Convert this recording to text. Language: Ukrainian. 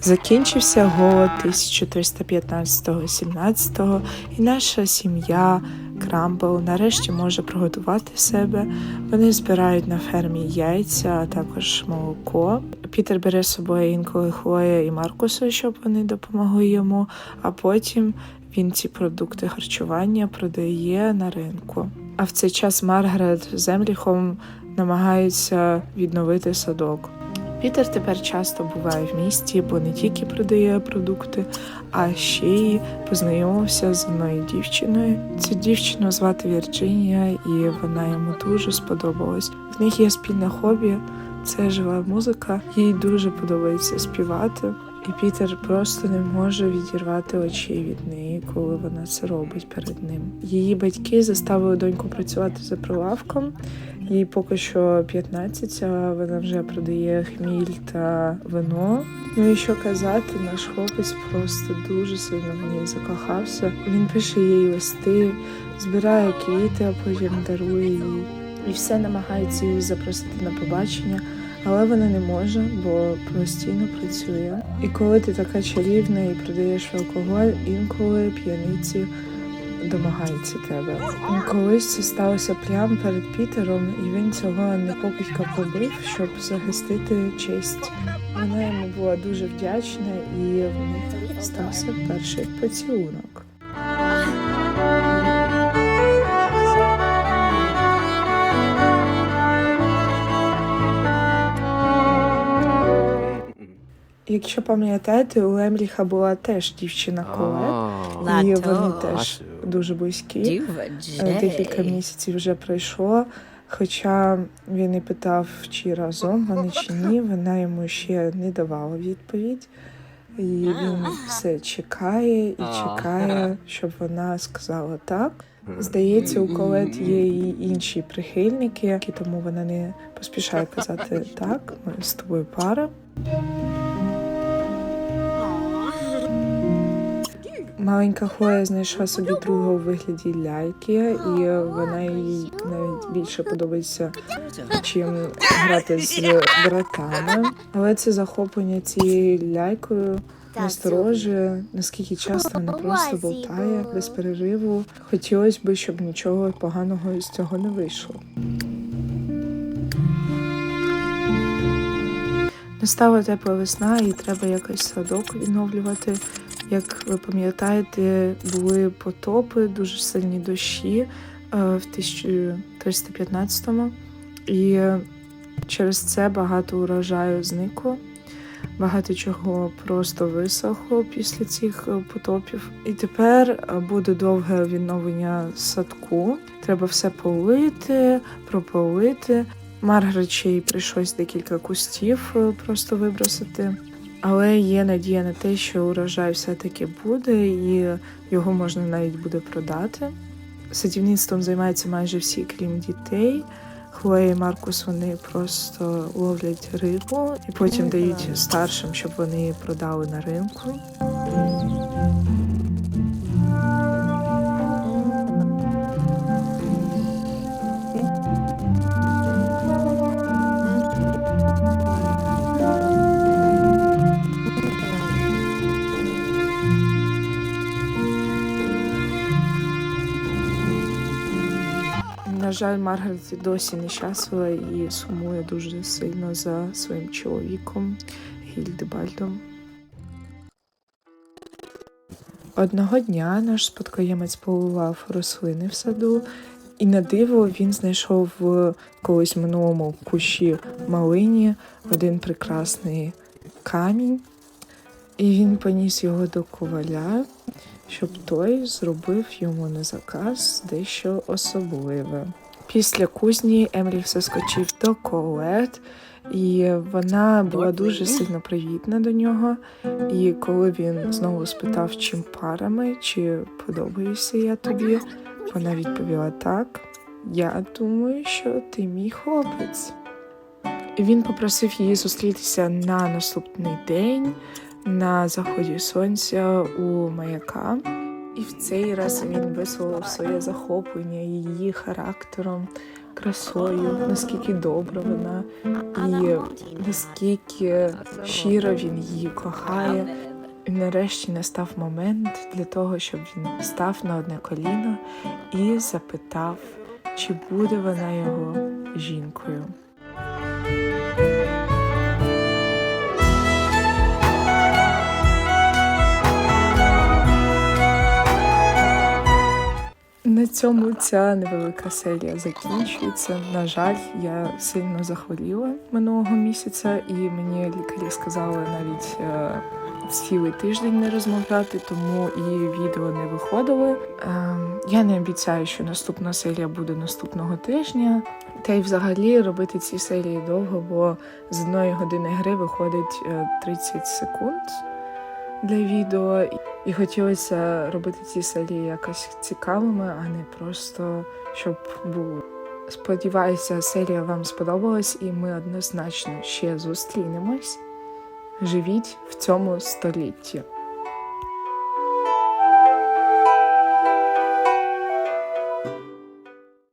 Закінчився голод 1315-17 і наша сім'я Крамбл нарешті може приготувати себе. Вони збирають на фермі яйця, а також молоко. Пітер бере з собою інколи Хлоя і Маркуса, щоб вони допомогли йому, а потім він ці продукти харчування продає на ринку. А в цей час Маргарет з Емріхом намагаються відновити садок. Пітер тепер часто буває в місті, бо не тільки продає продукти, а ще й познайомився з одною дівчиною. Цю дівчину звати Вірджинія, і вона йому дуже сподобалась. В них є спільне хобі, це жива музика. Їй дуже подобається співати. І Пітер просто не може відірвати очей від неї, коли вона це робить перед ним. Її батьки заставили доньку працювати за прилавком. Їй поки що 15, а вона вже продає хміль та вино. Ну і що казати, наш хлопець просто дуже сильно в неї закохався. Він пише їй листи, збирає квіти, а потім дарує їй. І все намагається її запросити на побачення, але вона не може, бо постійно працює. І коли ти така чарівна і продаєш алкоголь, інколи п'яниці домагається тебе. Колись це сталося прямо перед Пітером, і він цього не покидька побив, щоб захистити честь. Вона йому була дуже вдячна, і в них стався перший поцілунок. Якщо пам'ятаєте, у Емріха була теж дівчина Колет, і вони теж дуже близькі. Е, Декілька місяців вже пройшло. Хоча він і питав, чи разом вони чи ні, вона йому ще не давала відповідь. І він все чекає і чекає, щоб вона сказала так. Здається, у Колет є і інші прихильники, які тому вона не поспішає казати так. Ми з тобою пара. Маленька Хлоя знайшла собі друга у вигляді ляльки, і вона їй навіть більше подобається, чим грати з братами. Але це захоплення цією лялькою насторожує, наскільки часто вона просто болтає без перериву. Хотілося б, щоб нічого поганого з цього не вийшло. Настала тепла весна, і треба якось садок відновлювати. Як ви пам'ятаєте, були потопи, дуже сильні дощі е, в 1315-му, і через це багато урожаю зникло. Багато чого просто висохло після цих е, потопів. І тепер е, буде довге відновлення садку. Треба все полити, прополити. Маргарет ще й прийшлось декілька кустів просто вибросити. Але є надія на те, що урожай все-таки буде, і його можна навіть буде продати. Садівництвом займаються майже всі, крім дітей. Хлоя і Маркус вони просто ловлять рибу і потім дають старшим, щоб вони її продали на ринку. На жаль, Маргарет досі нещаслива і сумує дуже сильно за своїм чоловіком Гільдебальдом. Одного дня наш спадкоємець поливав рослини в саду, і на диво він знайшов в колись минулому кущі малині один прекрасний камінь, і він поніс його до коваля, щоб той зробив йому на заказ дещо особливе. Після кузні Емріх заскочив до Колет, і вона була дуже сильно привітна до нього. І коли він знову спитав, чим парами, чи подобаюся я тобі, вона відповіла так. Я думаю, що ти мій хлопець. Він попросив її зустрітися на наступний день на заході сонця у маяка. І в цей раз він висловив своє захоплення її характером, красою, наскільки добра вона, і наскільки щиро він її кохає. І нарешті настав момент для того, щоб він став на одне коліно і запитав, чи буде вона його жінкою. Цьому ця невелика серія закінчується. На жаль, я сильно захворіла минулого місяця, і мені лікарі сказали навіть е, цілий тиждень не розмовляти, тому і відео не виходили. Ем, я не обіцяю, що наступна серія буде наступного тижня. Та й взагалі робити ці серії довго, бо з одної години гри виходить е, 30 секунд для відео. І хотілося робити ці серії якось цікавими, а не просто щоб було. Сподіваюся, серія вам сподобалась, і ми однозначно ще зустрінемось. Живіть в цьому столітті.